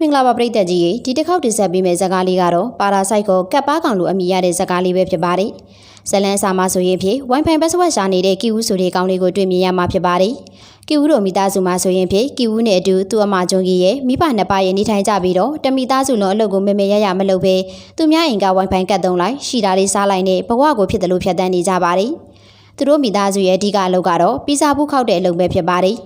မင်္ဂလာပါပရိသတ်ကြီးရေဒီတစ်ခေါက်တင်ဆက်ပေးမယ့်ဇာတ်ကားလေးကတော့ပါရာဆိုက်ကိုကပ်ပါကောင်လိုအမည်ရတဲ့ဇာတ်ကားလေးပဲဖြစ်ပါတယ်ဇလန်းစာမဆိုရင်ဖြင့် Wi-Fi password ရှာနေတဲ့ကီဝူဆိုတဲ့ကောင်လေးကိုတွေ့မြင်ရမှာဖြစ်ပါတယ်ကီဝူတို့မိသားစုမှာဆိုရင်ဖြင့်ကီဝူနဲ့အတူသူ့အမကျွန်းကြီးရဲ့မိဘနှစ်ပါးရဲ့နေထိုင်ကြပြီးတော့တမိသားစုလုံးအလုပ်ကိုမေမေရရမလုပ်ဘဲသူများအိမ်က Wi-Fi ကတ်သုံးလိုက်ရှိတာလေးစားလိုက်နဲ့ဘဝကိုဖြစ်တယ်လို့ဖြတ်တန်းနေကြပါတယ်သူတို့မိသားစုရဲ့အဓိကအလုပ်ကတော့ပီဇာဘူးခောက်တဲ့အလုပ်ပဲဖြစ်ပါတယ်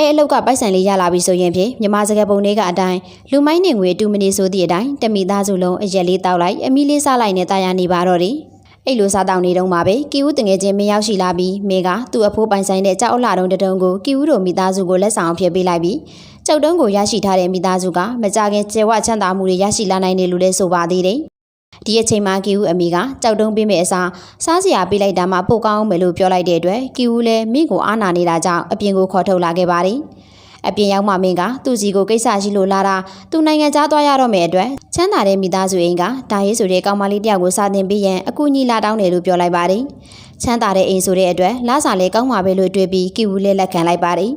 အဲအလောက်ကပိုက်ဆံလေးရလာပြီဆိုရင်ဖြင့်မြမစကားပုံတွေကအတိုင်းလူမိုင်းနေငွေတူမနေဆိုသည့်အတိုင်းတမိသားစုလုံးအရက်လေးတောက်လိုက်အမီလေးစားလိုက်နဲ့တာယာနေပါတော့တယ်အဲ့လိုစားတောင်းနေတော့မှပဲကီဦးတငယ်ချင်းမင်းရောက်ရှိလာပြီးမင်းကသူ့အဖိုးပိုင်ဆိုင်တဲ့ကြောက်အလှတုံးတုံးကိုကီဦးတို့မိသားစုကိုလက်ဆောင်ဖြစ်ပေးလိုက်ပြီးကြောက်တုံးကိုရရှိထားတဲ့မိသားစုကမကြခင်ကျေဝချမ်းသာမှုတွေရရှိလာနိုင်တယ်လို့လည်းဆိုပါသေးတယ် ဒီအချိန်မှာကီဦးအမိကကြောက်တုံးပေးမဲ့အစားစားစရာပေးလိုက်တာမှပိုကောင်းမယ်လို့ပြောလိုက်တဲ့အတွက်ကီဦးလည်းမိကိုအားနာနေတာကြောင့်အပြင်ကိုခေါ်ထုတ်လာခဲ့ပါတယ်အပြင်ရောက်မှမင်းကသူ့စီကိုကိစ္စရှိလို့လာတာသူနိုင်ငံခြားသွားရတော့မယ်အတွက်ချမ်းသာတဲ့မိသားစုအိမ်ကဒါရေးဆိုတဲ့ကောင်မလေးတယောက်ကိုစာသင်ပေးရန်အကူအညီလာတောင်းတယ်လို့ပြောလိုက်ပါတယ်ချမ်းသာတဲ့အိမ်ဆိုတဲ့အတွက်လာစာလဲကောင်းပါပဲလို့တွေးပြီးကီဝူလေးလက်ခံလိုက်ပါတယ်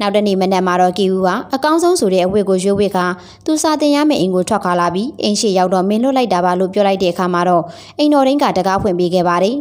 နောက်တနေ့မနက်မှာတော့ကီဝူကအကောင်းဆုံးဆိုတဲ့အဝတ်ကိုရွေးဝတ်ခါသူစာတင်ရမယ့်အိမ်ကိုထွက်ခါလာပြီးအိမ်ရှိရောက်တော့မင်းလွတ်လိုက်တာပါလို့ပြောလိုက်တဲ့အခါမှာတော့အိမ်တော်ရင်းကတကားဖွင့်ပေးခဲ့ပါတယ်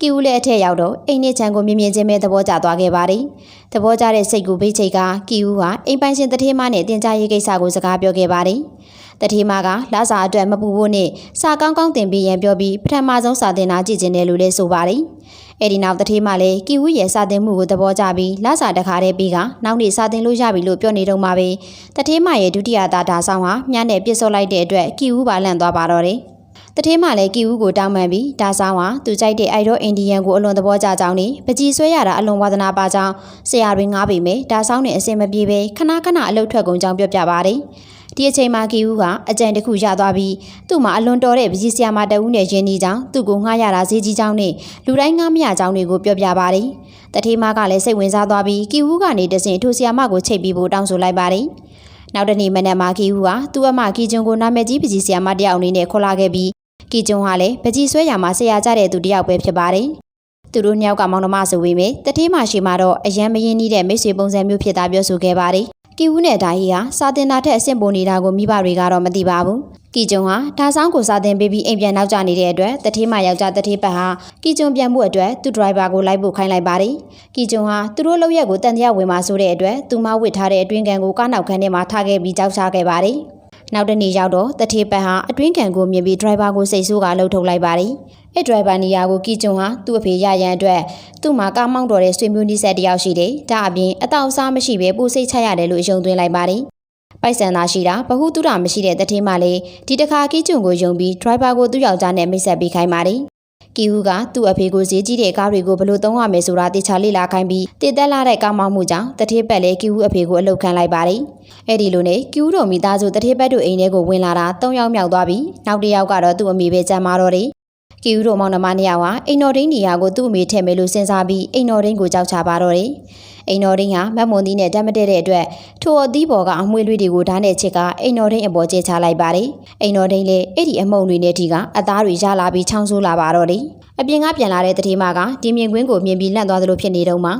ကီဦးလည်းအထက်ရောက်တော့အိမ်နဲ့ချန်ကိုမြင်မြင်ချင်းပဲသဘောကျသွားခဲ့ပါတယ်။သဘောကျတဲ့စိတ်ကိုဘေးချိတ်ကကီဦးဟာအိမ်ပိုင်ရှင်တထေးမနဲ့တင်ကြရေးကိစ္စကိုစကားပြောခဲ့ပါတယ်။တထေးမကလာစာအတွက်မပူဖို့နဲ့စာကောင်းကောင်းတင်ပြီးရန်ပြောပြီးပထမဆုံးစာတင်တာကြည့်ကျင်တယ်လို့လည်းဆိုပါတယ်။အဲဒီနောက်တထေးမလည်းကီဦးရဲ့စာတင်မှုကိုသဘောကျပြီးလာစာတခါတည်းပြီးကနောက်နေ့စာတင်လို့ရပြီလို့ပြောနေတော့မှပဲတထေးမရဲ့ဒုတိယသားဒါဆောင်ဟာမြန်းနဲ့ပြစ်စော့လိုက်တဲ့အတွက်ကီဦးပါလန့်သွားပါတော့တယ်။ တထေးမလည်းကီဦးကိုတောင်းပန်ပြီးဒါဆောင်ဟာသူကြိုက်တဲ့အိုက်ရောအိန္ဒိယန်ကိုအလွန်သဘောကျကြောင်းနဲ့ပကြီးဆွဲရတာအလွန်ဝါသနာပါကြောင်းဆရာတွေငားပေမဲ့ဒါဆောင်နဲ့အစင်မပြေပဲခဏခဏအလုတ်ထွက်ကုန်ကြောင်းပြောပြပါတယ်။ဒီအချိန်မှာကီဦးကအကြံတစ်ခုရသွားပြီးသူ့မှာအလွန်တော်တဲ့ပကြီးဆရာမတဦးနဲ့ရင်းနှီးကြောင်းသူ့ကိုငှားရတာဈေးကြီးကြောင်းနဲ့လူတိုင်းငှားမရကြောင်းတွေကိုပြောပြပါတယ်။တထေးမကလည်းစိတ်ဝင်စားသွားပြီးကီဦးကနေတဆင်ထိုဆရာမကိုချိတ်ပြီးဖို့တောင်းဆိုလိုက်ပါတယ်။နောက်တနေ့မနက်မှာကီဦးကသူ့အမကီကျွန်းကိုနာမည်ကြီးပကြီးဆရာမတယောက်အနေနဲ့ခေါ်လာခဲ့ပြီး ကီကျွန်းဟာလည်းပကြီးဆွဲရမှာဆရာကြတဲ့သူတယောက်ပဲဖြစ်ပါတယ်။သူတို့နှစ်ယောက်ကမောင်နှမဆိုပေမဲ့တတိမရှိမှာတော့အရန်မရင်နီးတဲ့မိတ်ဆွေပုံစံမျိုးဖြစ်တာပြောဆိုခဲ့ပါတယ်။ကီဝူးနဲ့ဒါဟီဟာစာတင်တာထက်အဆင့်ပုံနေတာကိုမိဘတွေကတော့မသိပါဘူး။ကီကျွန်းဟာဒါဆောင်ကိုစာတင်ပေးပြီးအိမ်ပြန်နောက်ကျနေတဲ့အတွက်တတိမယောက်ျားတတိပတ်ဟာကီကျွန်းပြန်မှုအတွက်သူ့ဒရိုင်ဘာကိုလိုက်ဖို့ခိုင်းလိုက်ပါတယ်။ကီကျွန်းဟာသူတို့လောက်ရက်ကိုတန်တရားဝင်มาဆိုတဲ့အတွက်သူမဝစ်ထားတဲ့အတွင်းကန်ကိုကားနောက်ခန်းထဲမှာထားခဲ့ပြီးကြောက်ချခဲ့ပါတယ်။ နောက်တနေ့ရောက်တော့တထေပတ်ဟာအတွင်းကန်ကိုမြင်ပြီးဒရိုင်ဘာကိုစိတ်ဆိုးကလှုပ်ထုတ်လိုက်ပါတယ်။အဲဒရိုင်ဘာနေရာကိုကီကျွန်းဟာသူ့အဖေရရန်အတွက်သူ့မှာကားမောင်းတော်တဲ့ဆွေမျိုးနီးဆက်တယောက်ရှိတယ်။ဒါအပြင်အတောက်အစားမရှိဘဲပူစိတ်ချရတယ်လို့ယုံသွင်းလိုက်ပါတယ်။ပိုက်ဆံသာရှိတာဘဟုတုရမရှိတဲ့တထေမှလည်းဒီတစ်ခါကီကျွန်းကိုယုံပြီးဒရိုင်ဘာကိုသူ့ယောက်ျားနဲ့မိတ်ဆက်ပေးခိုင်းပါတယ်။ ကီဟူကသူ့အဖေကိုဈေးကြီးတဲ့ကားတွေကိုဘယ်လိုသုံးရမယ်ဆိုတာတေချာလေ့လာခိုင်းပြီးတည်သက်လာတဲ့ကားမောင်းမှုကြောင့်တထေပတ်လည်းကီဟူအဖေကိုအလုတ်ခံလိုက်ပါတယ်။အဲ့ဒီလိုနဲ့ကီဟူတို့မိသားစုတထေပတ်တို့အိမ်ထဲကိုဝင်လာတာ၃ယောက်မြောက်သွားပြီးနောက်တစ်ယောက်ကတော့သူ့အမေပဲကြံမာတော့တယ်။ ကီဟူတို့မောင်နှမနှစ်ယောက်ဟာအိမ်တော်ဒင်းနေရာကိုသူ့အမေထည့်မယ်လို့စဉ်းစားပြီးအိမ်တော်ဒင်းကိုကြောက်ချပါတော့တယ်။အိမ်တော်ဒင်းဟာမတ်မွန်သီးနဲ့တတ်မတဲ့တဲ့အတွက်ထိုအသီးပေါ်ကအမွှေးလေးတွေကိုဓာတ်နဲ့ချစ်ကအိမ်တော်ဒင်းအပေါ်ကျချလိုက်ပါတယ်။အိမ်တော်ဒင်းလည်းအဲ့ဒီအမုံတွေနဲ့ဒီကအသားတွေရလာပြီးချောင်းဆိုးလာပါတော့တယ်။အပြင်ကပြန်လာတဲ့တတိမကဒီမြင်ကွင်းကိုမြင်ပြီးလန့်သွားသလိုဖြစ်နေတော့မှ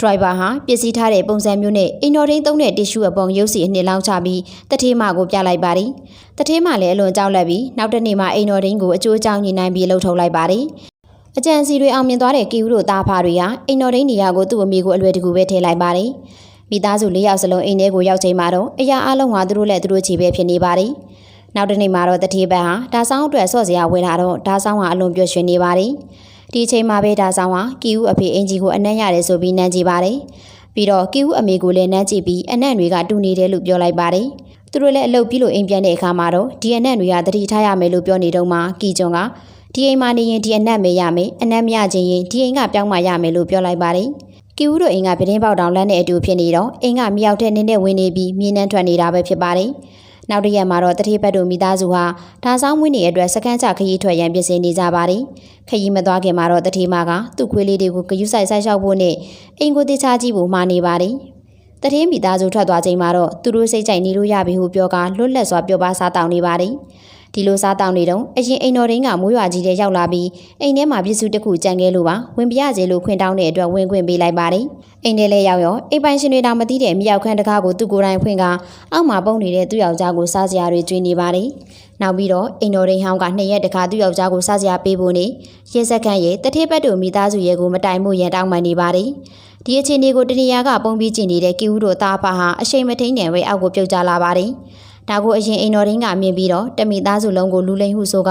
ဒရိုင်ဘာဟာပစ္စည်းထားတဲ့ပုံစံမျိုးနဲ့အိမ်တော်ဒင်းသုံးတဲ့တစ်ရှူအပုံရုပ်စီအနှစ်လောင်းချပြီးတတိမကိုပြလိုက်ပါတယ်။တတိမလည်းအလွန်ကြောက်လန့်ပြီးနောက်တစ်နေ့မှအိမ်တော်ဒင်းကိုအကျိုးအကြောင်းညှိနှိုင်းပြီးလှုပ်ထုတ်လိုက်ပါတယ်။အကြံစီတွေအောင်မြင်သွားတဲ့ကီဦးတို့သားဖားတွေဟာအိမ်တော်ဒင်းနေရာကိုသူ့အမေကိုအလွယ်တကူပဲထည့်လိုက်ပါတယ်။မိသားစု၄ယောက်စလုံးအိမ်ထဲကိုရောက်ချိန်မှာတော့အရာအလုံးဟာသူတို့လည်းသူတို့ချီပဲဖြစ်နေပါတယ်။နောက်တစ်နေ့မှာတော့တတိပန်ဟာဒါဆောင်အတွက်ဆော့စရာဝယ်လာတော့ဒါဆောင်ဟာအလွန်ပျော်ရွှင်နေပါတယ်။ ဒီအချိန်မှာပဲဒါဆောင်ဟာကီဦးအဖေအင်ဂျီကိုအနံ့ရတယ်ဆိုပြီးနမ်းကြည့်ပါတယ်။ပြီးတော့ကီဦးအမေကိုလည်းနမ်းကြည့်ပြီးအနံ့တွေကတူနေတယ်လို့ပြောလိုက်ပါတယ်။သူတို့လည်းအလုပ်ပြီးလို့အိမ်ပြန်တဲ့အခါမှာတော့ဒီအနံ့တွေကတတိထားရမယ်လို့ပြောနေတော့မှကီကျွန်းကဒီအိမ်မှာနေရင်ဒီအနက်မေရမယ်အနက်မရခြင်းရင်ဒီအိမ်ကပြောင်းမှရမယ်လို့ပြောလိုက်ပါတယ်ကီဦးတို့အိမ်ကပြတင်းပေါက်တောင်လမ်းနဲ့အတူဖြစ်နေတော့အိမ်ကမြောက်တဲ့နင်းနဲ့ဝင်နေပြီးမြင်းနှန်းထွက်နေတာပဲဖြစ်ပါတယ် နောက်တစ်ရက်မှာတော့တတိပတ်တို့မိသားစုဟာဒါဆောင်မွေးနေအတွက်စကန်းချခရီးထွက်ရန်ပြင်ဆင်နေကြပါတယ်ခရီးမသွားခင်မှာတော့တတိမကသူ့ခွေးလေးတွေကိုဂယုဆိုင်ဆိုင်လျှောက်ဖို့နဲ့အိမ်ကိုတေချာကြည့်ဖို့မှာနေပါတယ်တထင်းမိသားစုထွက်သွားချိန်မှာတော့သူတို့စိတ်ကြိုက်နေလို့ရပြီဟုပြောကလွတ်လပ်စွာပြောပါစားတောင်းနေပါတယ် ဒီလိုစားတောင်းနေတော့အရင်အိမ်တော်ရင်းကမိုးရွာကြီးတဲ့ရောက်လာပြီးအိမ်ထဲမှာပြည့်စုံတစ်ခုကြံခဲ့လို့ပါဝင်ပြရစေလို့ခွင့်တောင်းတဲ့အတွက်ဝင်ခွင့်ပေးလိုက်ပါတယ်အိမ်ထဲလဲရောက်ရောအိမ်ပိုင်ရှင်တွေတောင်မသိတဲ့မြောက်ခန်းတကားကိုသူကိုယ်တိုင်ဖွင့်ကအောက်မှာပုံနေတဲ့သူ့ယောက်ျားကိုစားစရာတွေကျွေးနေပါတယ်နောက်ပြီးတော့အိမ်တော်ရင်းဟောင်းကနှစ်ရက်တခါသူ့ယောက်ျားကိုစားစရာပေးဖို့နေရဲစက်ခန့်ရဲ့တထေးပတ်တို့မိသားစုရဲ့ကိုမတိုင်မှုရန်တောင်းပန်နေပါတယ်ဒီအခြေအနေကိုတနေရာကပုံပြီးကျင်နေတဲ့ကီဦးတို့သားဖာဟာအရှိန်မထိန်တဲ့ဝဲအောက်ကိုပြုတ်ကျလာပါတယ် ဒါကိုအရင်အိမ်တော်ရင်းကမြင်ပြီးတော့တမိသားစုလုံးကိုလူလိမ်ဟုဆိုက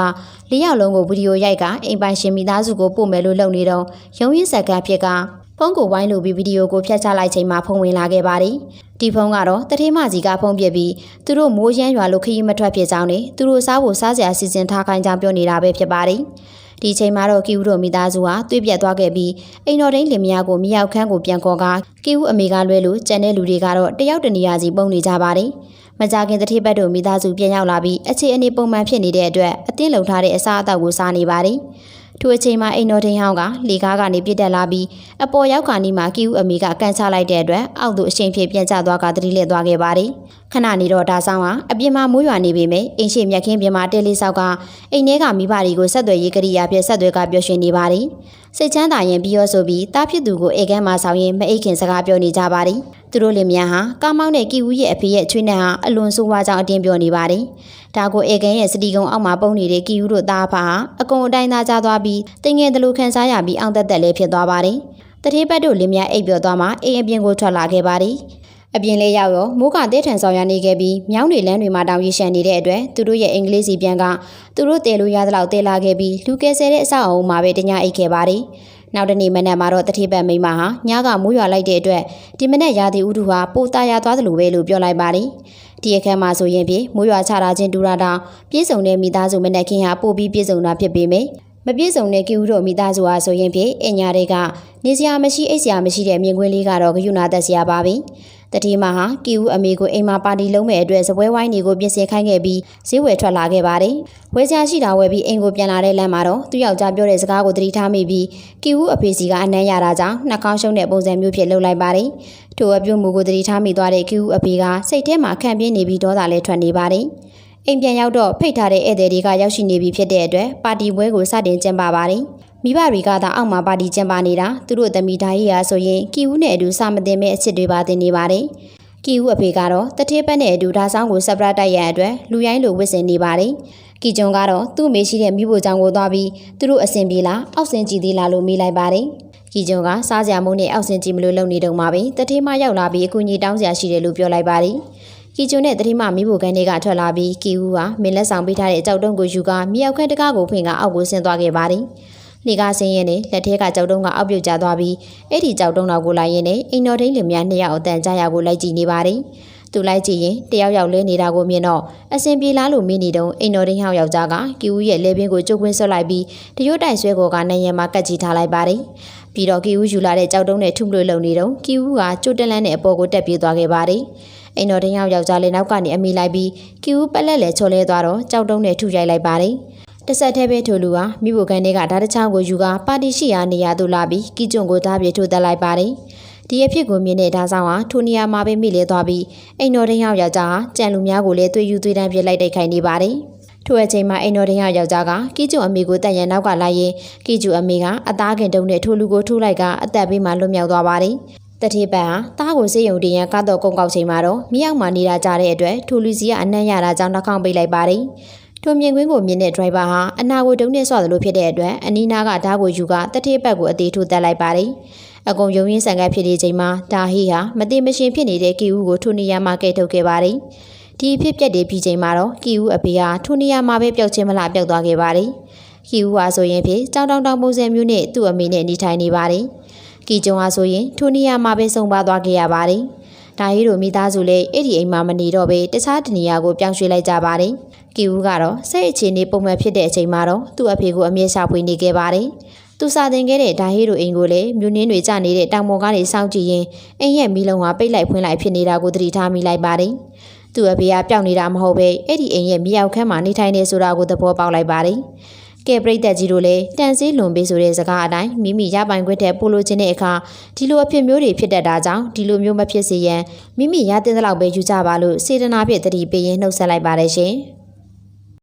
လေးယောက်လုံးကိုဗီဒီယိုရိုက်ကအိမ်ပိုင်ရှင်မိသားစုကိုပို့မယ်လို့လုပ်နေတော့ရုံးရင်းဆက်ကဖြစ်ကဖုန်းကိုဝိုင်းလို့ပြီးဗီဒီယိုကိုဖျက်ချလိုက်ချိန်မှာဖုန်းဝင်လာခဲ့ပါတယ်ဒီဖုန်းကတော့တထေးမကြီးကဖုန်းပြပြီးသူတို့မိုးရမ်းရွာလို့ခရီးမထွက်ဖြစ်ကြောင်းနဲ့သူတို့စားဖို့စားစရာစီစဉ်ထားခိုင်းကြောင်းပြောနေတာပဲဖြစ်ပါတယ်ဒီချိန်မှာတော့ကီဦးတို့မိသားစုဟာတွေ့ပြတ်သွားခဲ့ပြီးအိမ်တော်ဒိန်းလင်မယားကိုမြောက်ခန်းကိုပြန်ခေါ်ကကီဦးအမေကလွဲလို့ကျန်တဲ့လူတွေကတော့တယောက်တနေရာစီပုံနေကြပါတယ် မကြခင်တတိပတ်တို့မိသားစုပြန်ရောက်လာပြီးအခြေအနေပုံမှန်ဖြစ်နေတဲ့အတွက်အတင်းလုံထားတဲ့အစားအသောက်ကိုစားနေပါတယ်။ထိုအချိန်မှာအိမ်တော်ထင်းဟောင်းကလေကားကနေပြစ်တက်လာပြီးအပေါ်ရောက်ခါနီမှာကီဦးအမေကကန်ချလိုက်တဲ့အတွက်အောက်သို့အရှိန်ဖြစ်ပြန်ကျသွားကတတိလက်သွားခဲ့ပါတယ်။ခဏနေတော့ဒါဆောင်ဟာအပြင်မှာမိုးရွာနေပေမဲ့အိမ်ရှိမြက်ခင်းပြင်မှာတဲလေးဆောက်ကအိမ်ထဲကမိဘတွေကိုဆက်သွယ်ရေးကရိယာဖြင့်ဆက်သွယ်ကပြောရှင်နေပါတယ်။ စိတ်ချမ်းသာရင်ပြီးရောဆိုပြီးတားဖြစ်သူကိုအိမ်ကမ်းမှာဆောင်ရင်မအိတ်ခင်စကားပြောနေကြပါတယ်။သူတို့လင်မယားဟာကားမောင်းတဲ့ကီဦးရဲ့အဖေရဲ့ချွေးနဲ့ဟာအလွန်ဆိုးဝါးကြောင်းအတင်းပြောနေပါတယ်။ဒါကိုအေကန်ရဲ့စတီကုံအောက်မှာပုံနေတဲ့ကီဦးတို့သားဖာဟာအကုံအတိုင်းသားကြသွားပြီးတင်ငယ်တလူခန်းစားရပြီးအောင်သက်သက်လေးဖြစ်သွားပါတယ်။တတိပတ်တို့လင်မယားအိပ်ပျော်သွားမှအိမ်အပြင်ကိုထွက်လာခဲ့ပါတယ်။ အပြင်လေးရောက်ရောမိုးကတဲထန်ဆောင်ရနေခဲ့ပြီးမြောင်းတွေလမ်းတွေမှာတောင်ရရှံနေတဲ့အတွက်သူတို့ရဲ့အင်္ဂလိပ်စီပြန်ကသူတို့တဲလို့ရသလောက်တဲလာခဲ့ပြီးလူကဲဆဲတဲ့အဆောက်အအုံမှာပဲတညအိတ်ခဲ့ပါတယ်။နောက်တနေ့မနက်မှာတော့တတိပတ်မိမဟာညကမိုးရွာလိုက်တဲ့အတွက်ဒီမနက်ရာသီဥတုဟာပိုတာယာသွားသလိုပဲလို့ပြောလိုက်ပါတယ်။ဒီအခန်းမှာဆိုရင်ဖြင့်မိုးရွာချတာချင်းတူတာတောင်ပြည့်စုံတဲ့မိသားစုမနက်ခင်းဟာပို့ပြီးပြည့်စုံတာဖြစ်ပေမယ့် မပြည့်စုံတဲ့ကီဦးတို့မိသားစုဟာဆိုရင်ဖြင့်အညာတွေကနေစရာမရှိအိတ်စရာမရှိတဲ့မြင်ကွင်းလေးကတော့ဂယုဏသက်စရာပါပဲ။တတိမဟာကီဦးအမေကိုအိမ်မှာပါတီလုံးမဲ့အတွက်စပွဲဝိုင်းတွေကိုပြင်ဆင်ခိုင်းခဲ့ပြီးဈေးဝယ်ထွက်လာခဲ့ပါတယ်။ဝယ်စရာရှိတာဝယ်ပြီးအိမ်ကိုပြန်လာတဲ့လမ်းမှာတော့သူ့ယောက်ျားပြောတဲ့စကားကိုသတိထားမိပြီးကီဦးအဖေစီကအနမ်းရတာကြောင့်နှာခေါင်းရှုံးတဲ့ပုံစံမျိုးဖြစ်လှုပ်လိုက်ပါတယ်။ထိုအပြုံမူကိုသတိထားမိသွားတဲ့ကီဦးအဖေကစိတ်ထဲမှာခံပြင်းနေပြီးဒေါသလည်းထွက်နေပါတယ်။ အိမ်ပြန်ရောက်တော့ဖိတ်ထားတဲ့ဧည့်သည်တွေကရောက်ရှိနေပြီဖြစ်တဲ့အတွက်ပါတီပွဲကိုစတင်ကျင်းပပါတယ်။မိဘတွေကသာအောက်မှာပါတီကျင်းပနေတာသူတို့သမီးဓာကြီးရာဆိုရင်ကီဦးနဲ့အတူစာမတင်မဲ့အစ်စ်တွေပါတင်နေပါတယ်။ကီဦးအဖေကတော့တထေးပတ်နဲ့အတူဓာဆောင်ကိုဆပ်ပရတိုက်ရန်အတွက်လူရိုင်းလိုဝစ်စင်နေပါတယ်။ကီကျွန်းကတော့သူ့မေရှိတဲ့မိဖို့ကြောင့်ကိုသွားပြီးသူတို့အဆင်ပြေလားအောက်ဆင်ကြည့်သေးလားလို့မေးလိုက်ပါတယ်။ကီကျွန်းကစားစရာမုန်းနဲ့အောက်ဆင်ကြည့်မလို့လုပ်နေတော့မှပဲတထေးမရောက်လာပြီးအကူအညီတောင်းစရာရှိတယ်လို့ပြောလိုက်ပါတယ်။ ကီကျွန်းနဲ့တတိမမိဖို့ခန်းတွေကထွက်လာပြီးကီဦးကမင်းလက်ဆောင်ပေးထားတဲ့အကြောက်တုံးကိုယူကမြောက်ခန်းတကားကိုဖွင့်ကအောက်ကိုဆင်းသွားခဲ့ပါတယ်။လေကားဆင်းရင်နဲ့လက်ထဲကကြောက်တုံးကအောက်ပြုတ်ကျသွားပြီးအဲ့ဒီကြောက်တုံးတော်ကိုလိုက်ရင်နဲ့အိမ်တော်ထိန်လင်များနှစ်ယောက်အတန်ကြာရကိုလိုက်ကြည့်နေပါတယ်။သူလိုက်ကြည့်ရင်တယောက်ယောက်လဲနေတာကိုမြင်တော့အစင်ပြေလားလို့မင်းနေတုံးအိမ်တော်ထိန်ဟောက်ယောက်ျားကကီဦးရဲ့လဲပင်ကိုကျုပ်ကွင်းဆွတ်လိုက်ပြီးတရွတ်တိုင်ဆွဲကောကနိုင်ရံမှာကတ်ကြည့်ထားလိုက်ပါတယ်။ပြီးတော့ကီဦးယူလာတဲ့ကြောက်တုံးနဲ့ထုမလို့လုံနေတုံးကီဦးကကျုတ်တလန်းနဲ့အပေါ်ကိုတက်ပြေးသွားခဲ့ပါတယ်။ အိမ်တော်တင်းယောက်ယောက်ျားလေးနောက်ကနေအမိလိုက်ပြီးကီဦးပက်လက်လဲချော်လဲသွားတော့ကြောက်တုံးနဲ့ထုရိုက်လိုက်ပါတယ်။တစ်ဆက်တည်းပဲထိုလူဟာမိဖို့ကန်တွေကဓာတ်တချောင်းကိုယူကပါတီရှိရာနေရာသို့လာပြီးကီကျွန်းကိုဓာပြေထိုးတက်လိုက်ပါတယ်။ဒီအဖြစ်ကိုမြင်တဲ့ဓာဆောင်ဟာထိုနေရာမှာပဲမိလဲသွားပြီးအိမ်တော်တင်းယောက်ယောက်ျားဟာကြံလူများကိုလည်းသွေးယူသွေးတန်းပြစ်လိုက်တိုက်ခိုင်းနေပါတယ်။ထိုအချိန်မှာအိမ်တော်တင်းယောက်ယောက်ျားကကီကျွန်းအမေကိုတက်ရန်နောက်ကလိုက်ရင်ကီကျွန်းအမေကအသားခင်တုံးနဲ့ထိုလူကိုထိုးလိုက်ကအသက်ပေးမှလွတ်မြောက်သွားပါတယ်။ တတိပန်ဟာတားကိုစေးရုံတင်ရန်ကားတော့ကုန်းကောက်ချိန်မှာတော့မြောက်မှနေတာကြတဲ့အတွက်ထိုလူစီကအနှံ့ရတာကြောင့်နှာခေါင်းပိတ်လိုက်ပါတယ်။ထိုမြင်ကွင်းကိုမြင်တဲ့ driver ဟာအနာကိုတုံးနဲ့ဆွသလိုဖြစ်တဲ့အတွက်အနီးနားကဓာတ်ကိုယူကတတိပတ်ကိုအသေးထိုးတက်လိုက်ပါတယ်။အကုန်ယုံရင်းဆန်ကပ်ဖြစ်နေချိန်မှာဒါဟီဟာမတိမရှင်ဖြစ်နေတဲ့ကီဦးကိုထိုနေရာမှာကဲထုတ်ခဲ့ပါတယ်။ဒီဖြစ်ပျက်တဲ့ပြီးချိန်မှာတော့ကီဦးအဖေဟာထိုနေရာမှာပဲပျောက်ချင်းမလားပျောက်သွားခဲ့ပါတယ်။ကီဦးဟာဆိုရင်ဖြင့်ကြောင်တောင်တောင်ပုံစံမျိုးနဲ့သူ့အမေနဲ့နေထိုင်နေပါတယ်။ ကီကျုံဟာဆိုရင်ထိုနေရာမှာပဲဆုံးပါသွားခဲ့ရပါတယ်။ဒါဟီတို့မိသားစုလည်းအဲ့ဒီအိမ်မှာမနေတော့ဘဲတခြားတနေရာကိုပြောင်းရွှေ့လိုက်ကြပါတယ်။ကီဦးကတော့စိတ်အခြေအနေပုံမှန်ဖြစ်တဲ့အချိန်မှာတော့သူ့အဖေကိုအမြဲရှာဖွေနေခဲ့ပါတယ်။သူစာသင်ခဲ့တဲ့ဒါဟီတို့အိမ်ကိုလည်းမြို့နှင်းတွေကျနေတဲ့တောင်ပေါ်ကနေစောင့်ကြည့်ရင်အိမ်ရဲ့မီးလုံးဟာပိတ်လိုက်ဖွင့်လိုက်ဖြစ်နေတာကိုသတိထားမိလိုက်ပါတယ်။သူ့အဖေကပျောက်နေတာမဟုတ်ပဲအဲ့ဒီအိမ်ရဲ့မြေအောက်ခန်းမှာနေထိုင်နေဆိုတာကိုသဘောပေါက်လိုက်ပါတယ်။ ကဲပရိသတ်ကြီးတို့လည်းတန်စည်းလွန်ပေးဆိုတဲ့စကားအတိုင်းမိမိရပိုင်ခွင့်တဲ့ပို့လို့ခြင်းတဲ့အခါဒီလိုအဖြစ်မျိုးတွေဖြစ်တတ်တာကြောင့်ဒီလိုမျိုးမဖြစ်စေရန်မိမိရတဲ့လောက်ပဲယူကြပါလို့စေတနာဖြင့်တတိပေးရင်နှုတ်ဆက်လိုက်ပါတယ်ရှင်။